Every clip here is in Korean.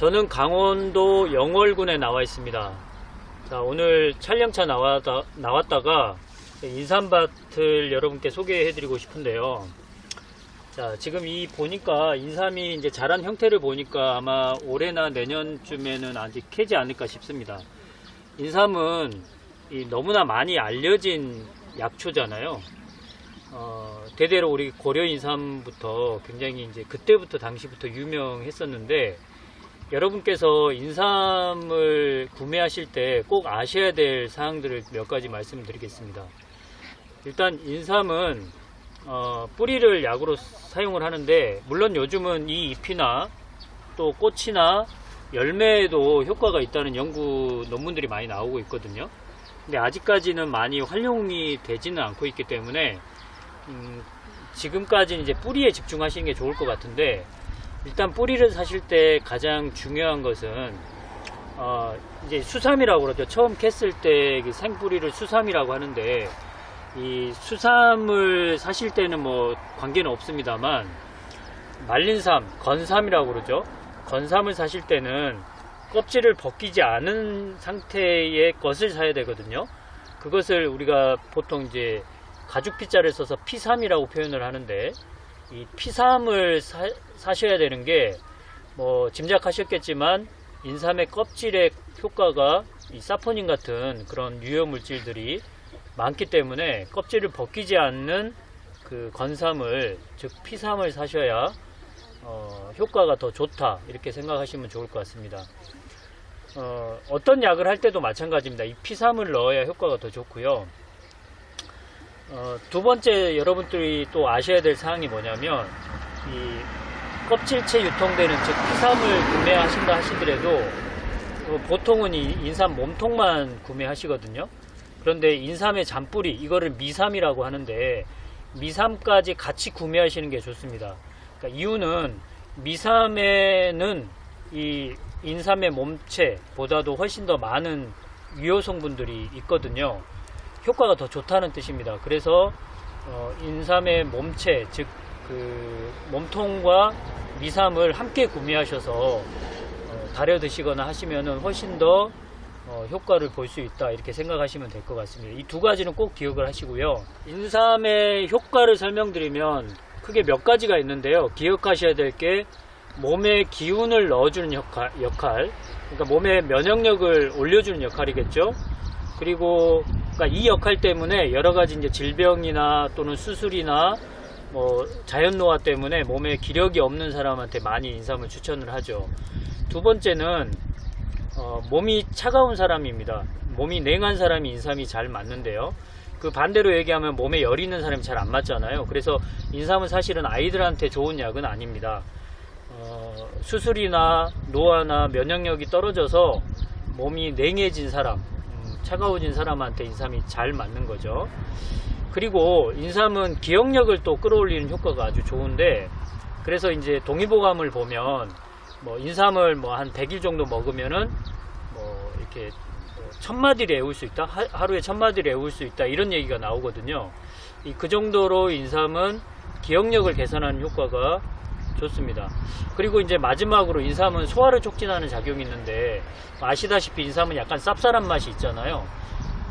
저는 강원도 영월군에 나와 있습니다. 자, 오늘 촬영차 나왔다, 나왔다가 인삼밭을 여러분께 소개해드리고 싶은데요. 자, 지금 이 보니까 인삼이 이제 자란 형태를 보니까 아마 올해나 내년쯤에는 아직 캐지 않을까 싶습니다. 인삼은 이 너무나 많이 알려진 약초잖아요. 어, 대대로 우리 고려 인삼부터 굉장히 이제 그때부터 당시부터 유명했었는데 여러분께서 인삼을 구매하실 때 꼭 아셔야 될 사항들을 몇 가지 말씀드리겠습니다. 일단 인삼은 어, 뿌리를 약으로 사용을 하는데 물론 요즘은 이 잎이나 또 꽃이나 열매에도 효과가 있다는 연구 논문들이 많이 나오고 있거든요. 근데 아직까지는 많이 활용이 되지는 않고 있기 때문에 음, 지금까지는 이제 뿌리에 집중하시는 게 좋을 것 같은데 일단 뿌리를 사실 때 가장 중요한 것은 어, 이제 수삼이라고 그러죠. 처음 캤을 때 그 생뿌리를 수삼이라고 하는데 이 수삼을 사실 때는 뭐 관계는 없습니다만 말린 삼, 건삼이라고 그러죠. 건삼을 사실 때는 껍질을 벗기지 않은 상태의 것을 사야 되거든요. 그것을 우리가 보통 이제 가죽 피자를 써서 피삼이라고 표현을 하는데 이 피삼을 사, 사셔야 되는 게 뭐 짐작하셨겠지만 인삼의 껍질의 효과가 이 사포닌 같은 그런 유효 물질들이 많기 때문에 껍질을 벗기지 않는 그 건삼을 즉 피삼을 사셔야 어, 효과가 더 좋다 이렇게 생각하시면 좋을 것 같습니다. 어, 어떤 약을 할 때도 마찬가지입니다. 이 피삼을 넣어야 효과가 더 좋고요. 어, 두 번째 여러분들이 또 아셔야 될 사항이 뭐냐면 이 껍질째 유통되는 즉 피삼을 구매하신다 하시더라도 어, 보통은 이 인삼 몸통만 구매하시거든요. 그런데 인삼의 잔뿌리 이거를 미삼이라고 하는데 미삼까지 같이 구매하시는 게 좋습니다. 그러니까 이유는 미삼에는 이 인삼의 몸체보다도 훨씬 더 많은 유효 성분들이 있거든요. 효과가 더 좋다는 뜻입니다. 그래서 어, 인삼의 몸체 즉 그 몸통과 미삼을 함께 구매하셔서 어, 달여 드시거나 하시면은 훨씬 더 어, 효과를 볼 수 있다 이렇게 생각하시면 될 것 같습니다. 이 두 가지는 꼭 기억을 하시고요. 인삼의 효과를 설명드리면 크게 몇 가지가 있는데요. 기억하셔야 될 게 몸에 기운을 넣어주는 역할, 역할, 그러니까 몸의 면역력을 올려주는 역할이겠죠. 그리고 그러니까 이 역할 때문에 여러 가지 이제 질병이나 또는 수술이나 뭐 자연 노화 때문에 몸에 기력이 없는 사람한테 많이 인삼을 추천을 하죠. 두 번째는 어, 몸이 차가운 사람입니다. 몸이 냉한 사람이 인삼이 잘 맞는데요. 그 반대로 얘기하면 몸에 열 있는 사람이 잘 안 맞잖아요. 그래서 인삼은 사실은 아이들한테 좋은 약은 아닙니다. 어, 수술이나 노화나 면역력이 떨어져서 몸이 냉해진 사람, 음, 차가워진 사람한테 인삼이 잘 맞는 거죠. 그리고 인삼은 기억력을 또 끌어올리는 효과가 아주 좋은데 그래서 이제 동의보감을 보면 뭐 인삼을 뭐 한 100일 정도 먹으면은 뭐 이렇게 뭐 천마디를 외울 수 있다 하- 하루에 천 마디를 외울 수 있다 이런 얘기가 나오거든요 이 그 정도로 인삼은 기억력을 개선하는 효과가 좋습니다 그리고 이제 마지막으로 인삼은 소화를 촉진하는 작용이 있는데 아시다시피 인삼은 약간 쌉쌀한 맛이 있잖아요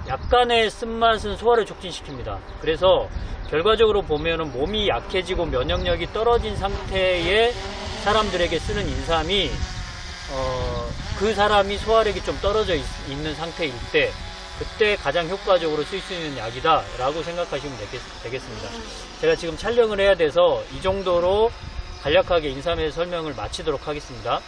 약간의 쓴맛은 소화를 촉진시킵니다. 그래서 결과적으로 보면은 몸이 약해지고 면역력이 떨어진 상태의 사람들에게 쓰는 인삼이 어, 그 사람이 소화력이 좀 떨어져 있, 는 상태일 때 그때 가장 효과적으로 쓸 수 있는 약이다 라고 생각하시면 되겠, 되겠습니다. 제가 지금 촬영을 해야 돼서 이 정도로 간략하게 인삼의 설명을 마치도록 하겠습니다.